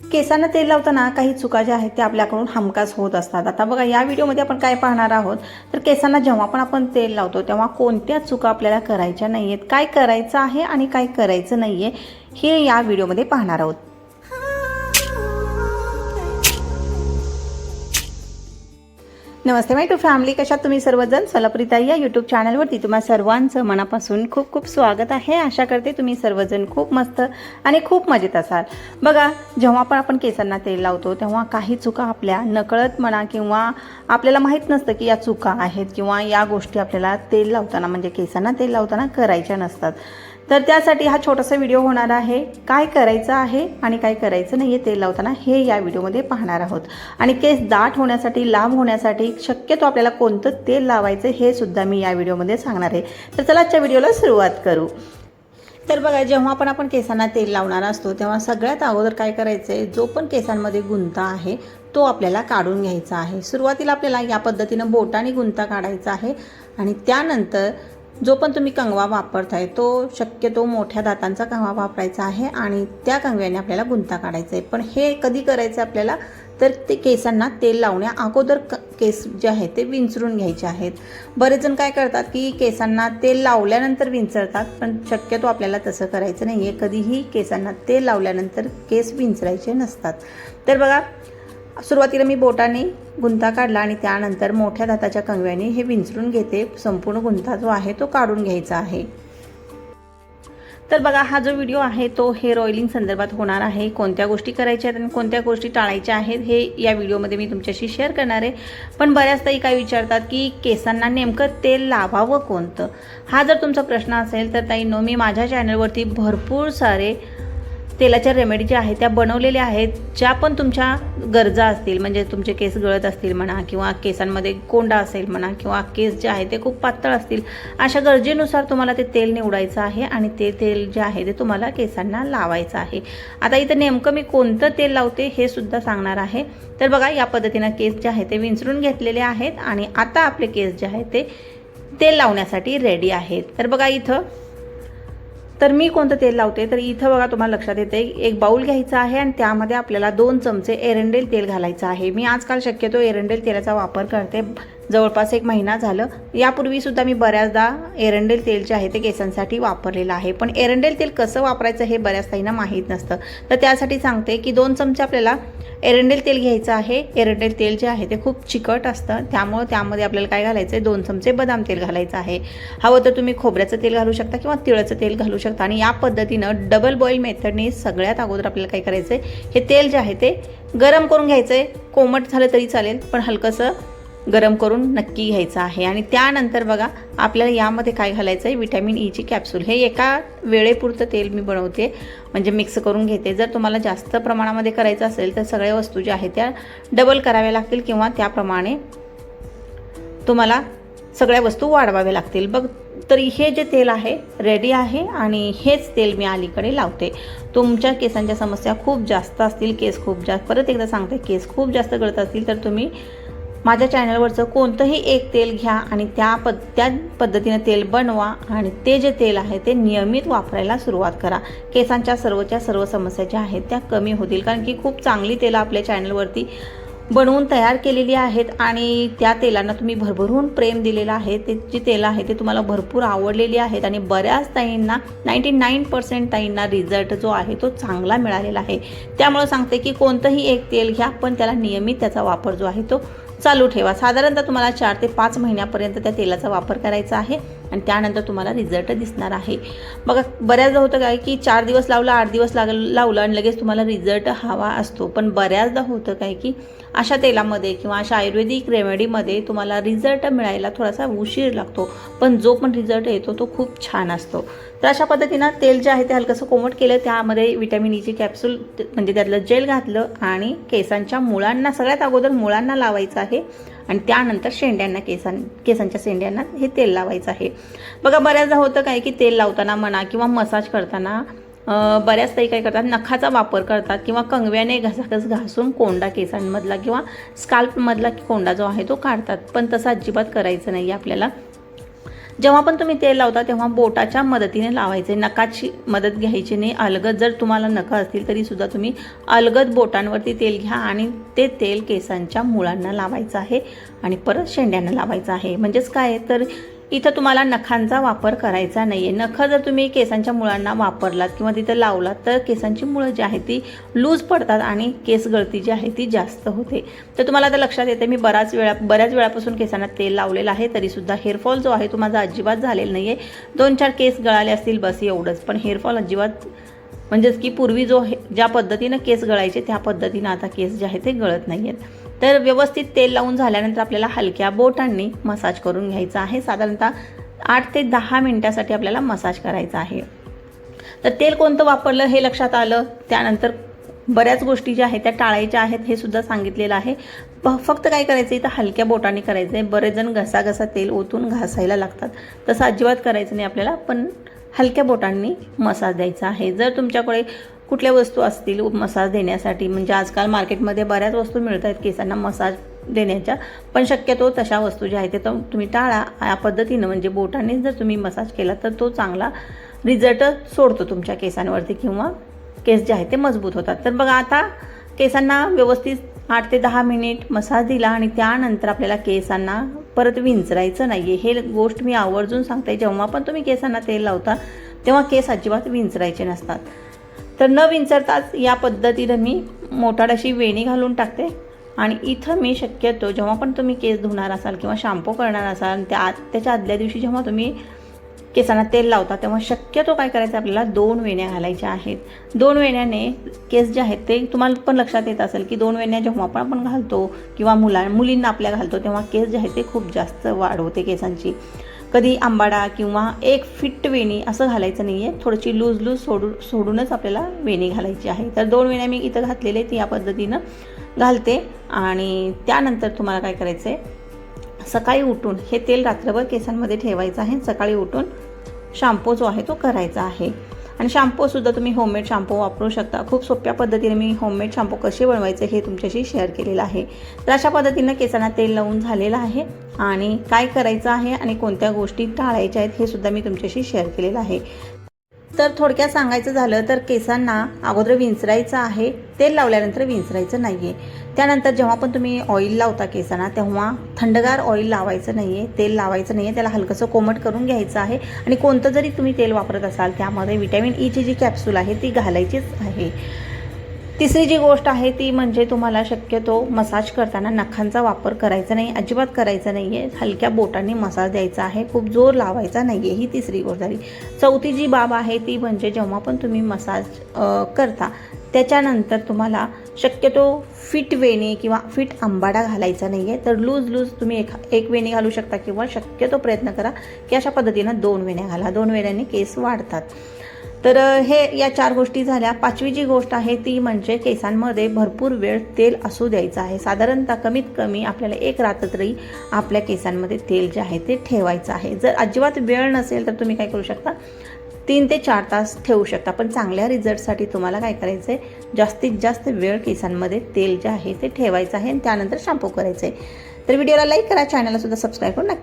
केसांना तेल लावताना काही चुका ज्या आहेत त्या आपल्याकडून हमखास होत असतात. आता बघा या व्हिडिओमध्ये आपण काय पाहणार आहोत? तर केसांना जेव्हा पण आपण तेल लावतो तेव्हा कोणत्या चुका आपल्याला करायच्या नाही आहेत काय करायचं आहे आणि काय करायचं नाही आहे हे या व्हिडिओमध्ये पाहणार आहोत. नमस्ते माय टू फॅमिली कशात तुम्ही सर्वजण? सलप्रिता या यूट्यूब चॅनलवरती तुम्हा सर्वांचं मनापासून खूप खूप स्वागत आहे. आशा करते तुम्ही सर्वजण खूप मस्त आणि खूप मजेत असाल. बघा जेव्हा पण आपण केसांना तेल लावतो तेव्हा काही चुका आपल्या नकळत म्हणा किंवा आपल्याला माहीत नसतं की या चुका आहेत किंवा या गोष्टी आपल्याला तेल लावताना म्हणजे केसांना तेल लावताना करायच्या नसतात. तर त्यासाठी हा छोटासा व्हिडिओ होणार आहे. काय करायचं आहे आणि काय करायचं नाही आहे तेल लावताना हे या व्हिडिओमध्ये पाहणार आहोत. आणि केस दाट होण्यासाठी लांब होण्यासाठी शक्यतो आपल्याला कोणतं तेल लावायचं हे सुद्धा मी या व्हिडिओमध्ये सांगणार आहे. तर चला आजच्या व्हिडिओला सुरुवात करू. तर बघा जेव्हा पण आपण केसांना तेल लावणार असतो तेव्हा सगळ्यात अगोदर काय करायचं आहे जो पण केसांमध्ये गुंता आहे तो आपल्याला काढून घ्यायचा आहे. सुरुवातीला आपल्याला या पद्धतीनं बोटाने गुंता काढायचा आहे आणि त्यानंतर जो पण तुम्ही कंगवा वापरताय तो शक्यतो मोठ्या दातांचा कंगवा वापरायचा आहे आणि त्या कंगव्याने आपल्याला गुंता काढायचा आहे पण हे कधी करायचं आपल्याला? तर ते केसांना तेल लावण्या अगोदर क केस जे आहेत ते विंचरून घ्यायचे आहेत. बरेच जण काय करतात की केसांना तेल लावल्यानंतर विंचरतात पण शक्यतो आपल्याला तसं करायचं नाही आहे कधीही केसांना तेल लावल्यानंतर केस विंचरायचे नसतात. तर बघा सुरुवातीला मी बोटाने गुंता काढला आणि त्यानंतर मोठ्या दाताच्या कंगव्याने हे विंचरून घेते. संपूर्ण गुंता जो आहे तो काढून घ्यायचा आहे. तर बघा हा जो व्हिडिओ आहे तो हेअर ऑइलिंग संदर्भात होणार आहे. कोणत्या गोष्टी करायच्या आहेत आणि कोणत्या गोष्टी टाळायच्या आहेत हे या व्हिडिओमध्ये मी तुमच्याशी शेअर करणार आहे. पण बऱ्याचदाही काय विचारतात की केसांना नेमकं तेल लावावं कोणतं? हा जर तुमचा प्रश्न असेल तर ताई नो मी माझ्या चॅनलवरती भरपूर सारे तेलाच्या रेमेडी ज्या आहेत त्या बनवलेल्या आहेत ज्या पण तुमच्या गरजा असतील म्हणजे तुमचे केस गळत असतील म्हणा किंवा केसांमध्ये कोंडा असेल म्हणा किंवा केस जे आहे ते खूप पातळ असतील अशा गरजेनुसार तुम्हाला ते तेल निवडायचं आहे आणि ते तेल जे आहे ते तुम्हाला केसांना लावायचं आहे. आता इथं नेमकं मी कोणतं तेल लावते हे सुद्धा सांगणार आहे. तर बघा या पद्धतीनं केस जे आहे ते विंचरून घेतलेले आहेत आणि आता आपले केस जे आहे ते तेल लावण्यासाठी रेडी आहेत. तर बघा इथं तर मी कोणतं तेल लावते? तर इथं बघा तुम्हाला लक्षात येते एक बाऊल घ्यायचा आहे आणि त्यामध्ये आपल्याला दोन चमचे एरंडेल तेल घालायचं आहे. मी आजकाल शक्यतो एरंडेल तेलाचा वापर करते. जवळपास एक महिना झालं. यापूर्वीसुद्धा मी बऱ्याचदा एरंडेल तेल जे आहे ते केसांसाठी वापरलेलं आहे. पण एरंडेल तेल कसं वापरायचं हे बऱ्याच ताईंना माहीत नसतं. तर त्यासाठी सांगते की दोन चमचे आपल्याला एरंडेल तेल घ्यायचं आहे. एरंडेल तेल जे आहे ते खूप चिकट असतं. त्यामुळं त्यामध्ये आपल्याला काय घालायचं आहे? दोन चमचे बदाम तेल घालायचं आहे. हवं तर तुम्ही खोबऱ्याचं तेल घालू शकता किंवा तिळाचं तेल घालू शकता. आणि या पद्धतीनं डबल बॉईल मेथडने सगळ्यात अगोदर आपल्याला काय करायचं आहे हे तेल जे आहे ते गरम करून घ्यायचं आहे कोमट झालं तरी चालेल पण हलकंसं गरम करून नक्की घ्यायचं आहे. आणि त्यानंतर बघा आपल्याला यामध्ये काय घालायचं आहे विटॅमिन ईची कॅप्सूल हे एका वेळेपुरतं तेल मी बनवते. म्हणजे मिक्स करून घेते. जर तुम्हाला जास्त प्रमाणामध्ये करायचं असेल तर सगळ्या वस्तू ज्या आहेत त्या डबल कराव्या लागतील किंवा त्याप्रमाणे तुम्हाला सगळ्या वस्तू वाढवाव्या लागतील. बघ तर हे जे तेल आहे रेडी आहे आणि हेच तेल मी अलीकडे लावते. तुमच्या केसांच्या समस्या खूप जास्त असतील केस खूप जास्त परत एकदा सांगते केस खूप जास्त गळत असतील तर तुम्ही माझ्या चॅनलवरचं कोणतंही एक तेल घ्या आणि त्या पद त्या पद्धतीनं तेल बनवा आणि ते जे तेल आहे ते नियमित वापरायला सुरुवात करा. केसांच्या सर्वच्या सर्व समस्या ज्या आहेत त्या कमी होतील. कारण की खूप चांगली तेलं आपल्या चॅनलवरती बनवून तयार केलेली आहेत आणि त्या तेलांना तुम्ही भरभरून प्रेम दिलेलं आहे. ते जी तेलं आहे ते तुम्हाला भरपूर आवडलेली आहेत आणि बऱ्याच ताईंना नाईंटी नाईन पर्सेंट ताईंना रिझल्ट जो आहे तो चांगला मिळालेला आहे. त्यामुळं सांगते की कोणतंही एक तेल घ्या पण त्याला नियमित त्याचा वापर जो आहे तो चालू ठेवा. साधारणतः तुम्हाला चार ते पाच महिन्यापर्यंत त्या तेलाचा वापर करायचा आहे. आणि त्यानंतर तुम्हाला रिझल्ट दिसणार आहे. बघा बऱ्याचदा होतं काय की चार दिवस लावलं आठ दिवस लाग लावलं आणि लगेच तुम्हाला रिझल्ट हवा असतो. पण बऱ्याचदा होतं काय की अशा तेलामध्ये किंवा अशा आयुर्वेदिक रेमेडीमध्ये तुम्हाला रिझल्ट मिळायला थोडासा उशीर लागतो. पण जो पण रिझल्ट येतो तो खूप छान असतो. तर अशा पद्धतीनं तेल जे आहे ते हलकंसं कोमट केलं त्यामध्ये विटॅमिन ईची कॅप्सूल म्हणजे त्यातलं जेल घातलं आणि केसांच्या मुळांना सगळ्यात अगोदर मुळांना लावायचं आहे. आणि त्यानंतर शेंड्यांना केसां केसांच्या शेंड्यांना हे तेल लावायचं आहे. बघा बऱ्याचदा होतं काय की तेल लावताना म्हणा किंवा मसाज करताना बऱ्याच ताई काय करतात नखाचा वापर करतात किंवा कंगव्याने घसाघस घासून कोंडा केसांमधला किंवा स्काल्पमधला कोंडा जो आहे तो काढतात. पण तसं अजिबात करायचं नाही आपल्याला. जेव्हा पण तुम्ही तेल लावता तेव्हा बोटाच्या मदतीने लावायचे. नकाची मदत घ्यायची नाही. अलगद जर तुम्हाला नखं असतील तरी सुद्धा तुम्ही अलगद बोटांवरती तेल घ्या आणि ते तेल केसांच्या मुळांना लावायचं आहे आणि परत शेंड्यांना लावायचं आहे. म्हणजेच काय तर इथं तुम्हाला नखांचा वापर करायचा नाही आहे नखं जर तुम्ही केसांच्या मुळांना वापरलात किंवा तिथं लावलात तर केसांची मुळं जी आहे ती लूज पडतात आणि केस गळती जी आहे ती जास्त होते. तर तुम्हाला आता लक्षात येते मी बराच वेळा बऱ्याच वेळापासून केसांना तेल लावलेलं आहे तरीसुद्धा हेअरफॉल जो आहे तो माझा अजिबात झालेला नाही आहे दोन चार केस गळाले असतील बस एवढंच पण हेअरफॉल अजिबात म्हणजेच की पूर्वी जो हे ज्या पद्धतीनं केस गळायचे त्या पद्धतीनं आता केस जे आहे ते गळत नाही आहेत तर व्यवस्थित तेल लावून झाल्यानंतर आपल्याला हलक्या बोटांनी मसाज करून घ्यायचा आहे. साधारणतः आठ ते दहा मिनटासाठी आपल्याला मसाज करायचा आहे. तर तेल कोणतं वापरलं हे लक्षात आलं. त्यानंतर बऱ्याच गोष्टी ज्या आहेत त्या टाळायच्या आहेत हे सुद्धा सांगितलेलं आहे. प फक्त काय करायचं आहे तर हलक्या बोटाने करायचं आहे बरेच जण घसाघसा तेल ओतून घासायला लागतात. तसं अजिबात करायचं नाही आपल्याला पण हलक्या बोटांनी मसाज द्यायचा आहे. जर तुमच्याकडे कुठल्या वस्तू असतील मसाज देण्यासाठी? म्हणजे आजकाल मार्केटमध्ये बऱ्याच वस्तू मिळत आहेत केसांना मसाज देण्याच्या पण शक्यतो तशा वस्तू ज्या आहेत त्या तुम्ही टाळा. या पद्धतीनं म्हणजे बोटानेच जर तुम्ही मसाज केला तर तो चांगला रिझल्ट सोडतो तुमच्या केसांवरती किंवा केस जे आहेत ते मजबूत होतात. तर बघा आता केसांना व्यवस्थित आठ ते दहा मिनिट मसाज दिला आणि त्यानंतर आपल्याला केसांना परत विंचरायचं नाही आहे हे गोष्ट मी आवर्जून सांगते. जेव्हा पण तुम्ही केसांना तेल लावता तेव्हा केस अजिबात विंचरायचे नसतात. तर न विंचरताच या पद्धतीनं मी मोठाडाशी वेणी घालून टाकते. आणि इथं मी शक्यतो जेव्हा पण तुम्ही केस धुणार असाल किंवा शॅम्पू करणार असाल त्या त्याच्या आदल्या दिवशी जेव्हा तुम्ही केसांना तेल लावता तेव्हा शक्यतो काय करायचं आपल्याला? दोन वेण्या घालायच्या आहेत. दोन वेण्याने केस जे आहेत ते तुम्हाला पण लक्षात येत असेल की दोन वेण्या जेव्हा पण आपण घालतो किंवा मुला मुलींना आपल्या घालतो तेव्हा केस जे आहेत ते खूप जास्त वाढ होते केसांची. कधी आंबाडा किंवा एक फिट वेणी असं घालायचं नाही आहे थोडीशी लूज लूज सोडून सोडूनच आपल्याला वेणी घालायची आहे. तर दोन वेण्या मी इथं घातलेले ती या पद्धतीनं घालते. आणि त्यानंतर तुम्हाला काय करायचं आहे सकाळी उठून हे तेल रात्रभर केसांमध्ये ठेवायचं आहे. सकाळी उठून शॅम्पू जो आहे तो करायचा आहे. आणि शॅम्पूसुद्धा तुम्ही होममेड शॅम्पू वापरू शकता. खूप सोप्या पद्धतीने मी होममेड शॅम्पू कसे बनवायचे हे तुमच्याशी शेअर केलेलं आहे. तर अशा पद्धतीनं केसांना तेल लावून झालेलं आहे आणि काय करायचं आहे आणि कोणत्या गोष्टी टाळायच्या आहेत हे सुद्धा मी तुमच्याशी शेअर केलेलं आहे. तर थोडक्यात सांगायचं झालं तर केसांना अगोदर विंचरायचं आहे तेल लावल्यानंतर विंचरायचं नाही आहे त्यानंतर जेव्हा पण तुम्ही ऑइल लावता केसांना तेव्हा थंडगार ऑइल लावायचं नाही आहे तेल लावायचं नाही आहे त्याला हलकंसं कोमट करून घ्यायचं आहे. आणि कोणतं जरी तुम्ही तेल वापरत असाल त्यामध्ये विटॅमिन ईची e जी कॅप्सूल आहे ती घालायचीच आहे. तिसरी जी गोष्ट आहे ती म्हणजे तुम्हाला शक्यतो मसाज करताना नखांचा वापर करायचा नाही अजिबात करायचा नाही आहे हलक्या बोटांनी मसाज द्यायचा आहे. खूप जोर लावायचा नाही आहे ही तिसरी गोष्ट झाली. चौथी जी बाब आहे ती म्हणजे जेव्हा पण तुम्ही मसाज करता त्याच्यानंतर तुम्हाला शक्यतो फिट वेणी किंवा फिट आंबाडा घालायचा नाही आहे तर लूज लूज तुम्ही एक एक वेणी घालू शकता किंवा शक्यतो प्रयत्न करा की अशा पद्धतीनं दोन वेण्या घाला. दोन वेण्यांनी केस वाढतात. तर हे या चार गोष्टी झाल्या. पाचवी जी गोष्ट आहे ती म्हणजे केसांमध्ये भरपूर वेळ तेल असू द्यायचं आहे. साधारणतः कमीत कमी आपल्याला एक रात्र तरी आपल्या केसांमध्ये तेल जे आहे ते ठेवायचं आहे. जर अजिबात वेळ नसेल तर तुम्ही काय करू शकता? तीन ते चार तास ठेवू शकता. पण चांगल्या रिझल्टसाठी तुम्हाला काय करायचं आहे जास्तीत जास्त वेळ केसांमध्ये तेल जे आहे ते ठेवायचं आहे आणि त्यानंतर शॅम्पू करायचं आहे तर व्हिडिओला लाईक करा चॅनलला सुद्धा सबस्क्राईब करून नक्की